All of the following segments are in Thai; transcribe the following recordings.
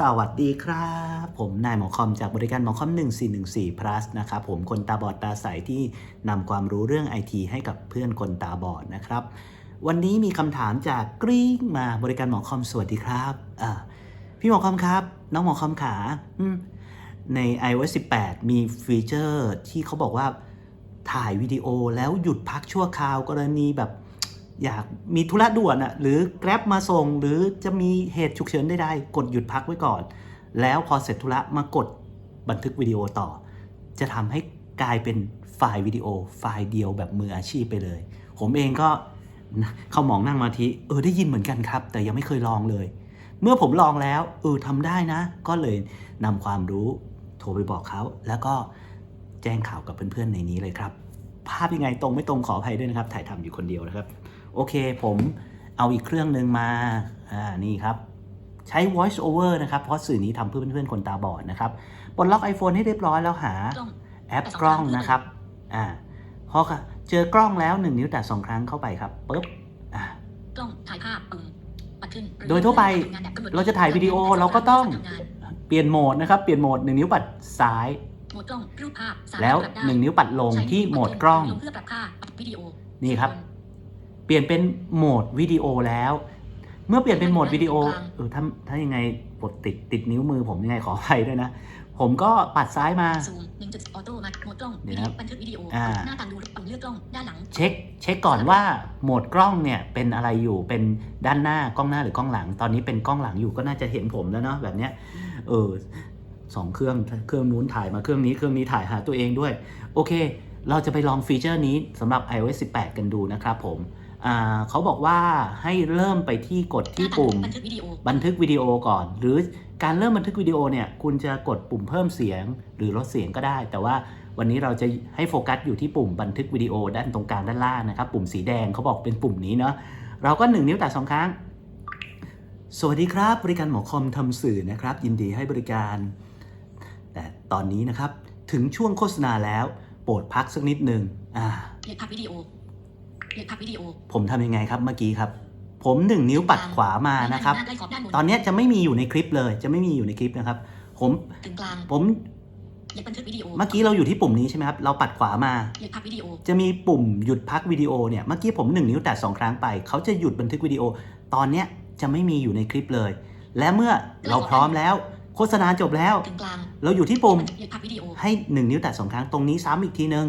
สวัสดีครับ ผมนายหมอคอมจากบริการหมอคอม 1414 plus นะครับผมคนตาบอดตาใสที่นำความรู้เรื่องไอทีให้กับเพื่อนคนตาบอดนะครับ วันนี้มีคำถามจากกรี๊งมาบริการหมอคอมสวัสดีครับพี่หมอคอมครับ น้องหมอคอมขาอืมใน iOS 18 มีฟีเจอร์ที่เขาบอกว่าถ่ายวิดีโอแล้วหยุดพักชั่วคราวกรณีแบบ อยากมีธุระด่วนอะหรือ Grab มาส่ง หรือจะมีเหตุฉุกเฉินใดๆกดหยุดพักไว้ก่อน แล้วพอเสร็จธุระมากดบันทึกวิดีโอต่อ จะทำให้กลายเป็นไฟล์วิดีโอไฟล์เดียวแบบมืออาชีพไปเลย ผมเองก็เข้ามองนั่งมาทีเออได้ยินเหมือนกันครับ แต่ยังไม่เคยลองเลย เมื่อผมลองแล้วเออทำได้นะ ก็เลยนำความรู้โทรไปบอกเขา แล้วก็แจ้งข่าวกับเพื่อนๆในนี้เลยครับ ภาพยังไงตรงไม่ตรงขออภัยด้วยนะครับ ถ่ายทำอยู่คนเดียวนะครับ โอเค ผมเอาอีกเครื่องหนึ่งมา อ่า นี่ครับ ใช้ voice over นะครับ เพราะสื่อนี้ทำเพื่อเพื่อนๆ คนตาบอดนะครับปลดล็อก iPhone ให้เรียบร้อยแล้วหากล้องแอปกล้องนะครับ อ่าพอเจอกล้องแล้ว1นิ้วแตะสองครั้งเข้าไปครับปุ๊บ อ่ากล้องถ่ายภาพปุ่มปัดขึ้นโดยทั่วไปเราจะถ่ายวิดีโอเราก็ต้องเปลี่ยนโหมดนะครับ เปลี่ยนโหมด1นิ้วปัดซ้ายโหมดกล้องรูปภาพสามารถแล้วปรับได้1นิ้วปัดลงใช้ที่โหมดกล้องลเพื่อปรับค่าวิดีโอนี่ครับ เปลี่ยนเป็นโหมดวิดีโอแล้ว เมื่อเปลี่ยนเป็นโหมดวิดีโอเออถ้าถ้ายังไงปลดติดติดนิ้วมือผมยังไงขออภัยด้วยนะ ผมก็ปัดซ้ายมาซูมหนึ่งจุดออโต้มาโหมดกล้องเดี๋วิยวดีนะโอบันทึกวิดีโออ่าหน้าต่างดูปุ่มเลือกกล้องด้านหลัง เช็คเช็คก่อนว่าโหมดกล้องเนี่ยเป็นอะไรอยู่เป็นด้านหน้ากล้องหน้าหรือกล้องหลัง ตอนนี้เป็นกล้องหลังอยู่ก็น่าจะเห็นผมแล้วเนาะแบบเนี้ยเออสองเครื่องเครื่องนู้นถ่ายมาเครื่องนี้เครื่องนี้ถ่ายหาตัวเองด้วย โอเค เราจะไปลองฟีเจอร์นี้สำหรับ iOS 18 กันดูนะครับผมอ่า เขาบอกว่าให้เริ่มไปที่กดที่ปุ่มบันทึกวิดีโอบันทึกวิดีโอก่อน หรือการเริ่มบันทึกวิดีโอเนี่ยคุณจะกดปุ่มเพิ่มเสียงหรือลดเสียงก็ได้ แต่ว่าวันนี้เราจะให้โฟกัสอยู่ที่ปุ่มบันทึกวิดีโอด้านตรงกลางด้านล่างนะครับ ปุ่มสีแดงเขาบอกเป็นปุ่มนี้เนาะเราก็ 1 นิ้วแตะสองครั้ง สวัสดีครับ บริการหมอคอมทำสื่อนะครับ ยินดีให้บริการ แต่ตอนนี้นะครับถึงช่วงโฆษณาแล้วโปรดพักสักนิดหนึ่งอ่าเลือกภาพวิดีโอ เลือกภาพวิดีโอ ผมทำยังไงครับเมื่อกี้ครับ ผมหนึ่งนิ้วปัดขวามานะครับหน้าใกล้ขอบด้านบนตอนเนี้ยจะไม่มีอยู่ในคลิปเลย จะไม่มีอยู่ในคลิปนะครับ ผมถึงกลางผมเลือกบันทึกวิดีโอเมื่อกี้เราอยู่ที่ปุ่มนี้ใช่ไหมครับ เราปัดขวามาเลือกภาพวิดีโอจะมีปุ่มหยุดพักวิดีโอเนี่ย เมื่อกี้ผมหนึ่งนิ้วแตะสองครั้งไป เขาจะหยุดบันทึกวิดีโอ ตอนเนี้ยจะไม่มีอยู่ในคลิปเลย และเมื่อเราพร้อมแล้ว โฆษณาจบแล้วถึงกลางเราอยู่ที่ปุ่มเลือกภาพวิดีโอให้หนึ่งนิ้วแตะสองครั้งตรงนี้ซ้ำอีกทีนึง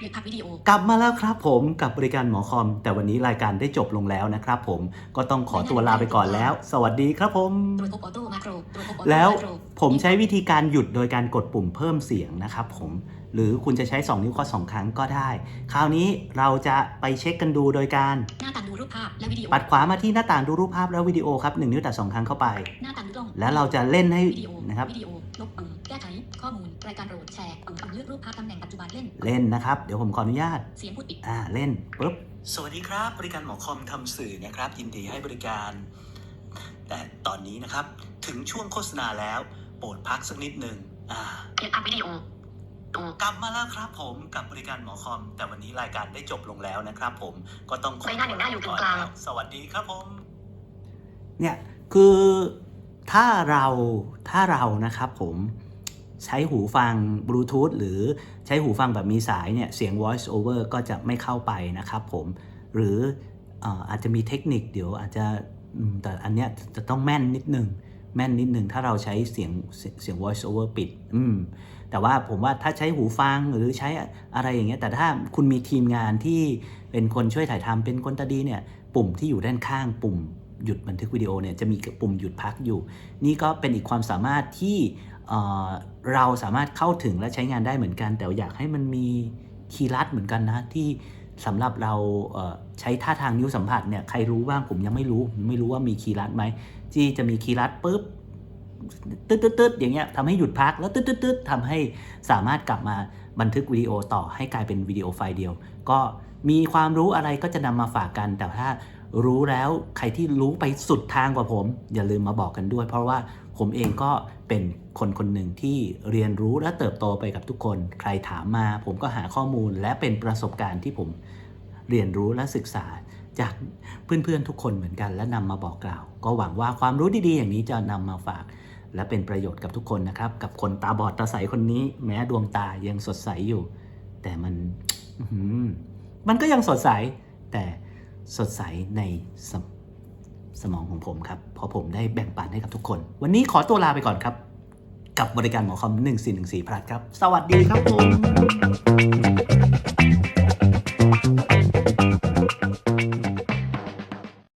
เลือกภาพวิดีโอกลับมาแล้วครับผมกับบริการหมอคอม แต่วันนี้รายการได้จบลงแล้วนะครับผมก็ต้องขอตัวลาไปก่อนแล้ว สวัสดีครับผมตรวจพบออโต้มาโครตรวจพบออโต้แล้วมาโครผมใช้วิธีการหยุดโดยการกดปุ่มเพิ่มเสียงนะครับผมหรือคุณจะใช้ 2 นิ้วก็2ครั้งก็ได้ คราวนี้เราจะไปเช็คกันดูโดยการหน้าต่างดูรูปภาพและวิดีโอปัดขวามาที่หน้าต่างดูรูปภาพแล้ววิดีโอครับ1นิ้วแตะ2ครั้งเข้าไป หน้าต่างดูกล้องแล้วเราจะเล่นให้วิดีโอนะครับวิดีโอลบปุ่มแก้ไขข้อมูลรายการโปรดแชร์ปุ่มปุ่มเลือกรูปภาพตำแหน่งปัจจุบันเล่น เล่นนะครับ เดี๋ยวผมขออนุญาต เสียงพูดปิด อ่า เล่นปุ๊บ สวัสดีครับ บริการหมอคอมทำสื่อนะครับ ยินดีให้บริการ แต่ตอนนี้นะครับ ถึงช่วงโฆษณาแล้ว โปรดพักสักนิดหนึ่งอ่าเลือกภาพวิดีโอตูกลับมาแล้วครับผมกับบริการหมอคอม แต่วันนี้รายการได้จบลงแล้วนะครับผมก็ต้องขอใบหน้าหนึ่งหน้าอยู่ตรงกลางแล้วสวัสดีครับผม เนี่ย คือถ้าเราถ้าเรานะครับผม ใช้หูฟังบลูทูธหรือใช้หูฟังแบบมีสายเนี่ยเสียง voice over ก็จะไม่เข้าไปนะครับผม หรืออาจจะมีเทคนิคเดี๋ยวอาจจะแต่อันเนี้ยจะต้องแม่นนิดนึงแม่นนิดนึงถ้าเราใช้เสียงเสียง voice over ปิด อืมแต่ว่าผมว่าถ้าใช้หูฟังหรือใช้อะไรอย่างเงี้ยแต่ถ้าคุณมีทีมงานที่เป็นคนช่วยถ่ายทำเป็นคนตาดีเนี่ย ปุ่มที่อยู่ด้านข้างปุ่มหยุดบันทึกวิดีโอเนี่ยจะมีปุ่มหยุดพักอยู่ นี่ก็เป็นอีกความสามารถที่ เราสามารถเข้าถึงและใช้งานได้เหมือนกัน แต่อยากให้มันมีคีย์ลัดเหมือนกันนะที่สำหรับเราใช้ท่าทางนิ้วสัมผัสเนี่ยใครรู้บ้างผมยังไม่รู้ ไม่รู้ว่ามีคีย์ลัดไหมที่จะมีคีย์ลัดปุ๊บตึ๊ดตึ๊ดตืดอย่างเงี้ยทำให้หยุดพักแล้วตึ๊ดตึ๊ดตึ๊ดทำให้สามารถกลับมาบันทึกวิดีโอต่อให้กลายเป็นวิดีโอไฟล์เดียว ก็มีความรู้อะไรก็จะนำมาฝากกันแต่ถ้า รู้แล้วใครที่รู้ไปสุดทางกว่าผม อย่าลืมมาบอกกันด้วย เพราะว่าผมเองก็เป็นคนคนหนึ่งที่เรียนรู้และเติบโตไปกับทุกคน ใครถามมา ผมก็หาข้อมูลและเป็นประสบการณ์ที่ผมเรียนรู้และศึกษาจากเพื่อนๆทุกคนเหมือนกัน และนำมาบอกกล่าว ก็หวังว่าความรู้ดีๆ อย่างนี้จะนำมาฝาก และเป็นประโยชน์กับทุกคนนะครับ กับคนตาบอดตาใสคนนี้ แม้ดวงตายังสดใสอยู่ แต่มันมันก็ยังสดใสแต่ สดใสในสสมองของผมครับ เพราะผมได้แบ่งปันให้กับทุกคน วันนี้ขอตัวลาไปก่อนครับ กับบริการหมอคอม 1414พลัดครับ สวัสดีครับผม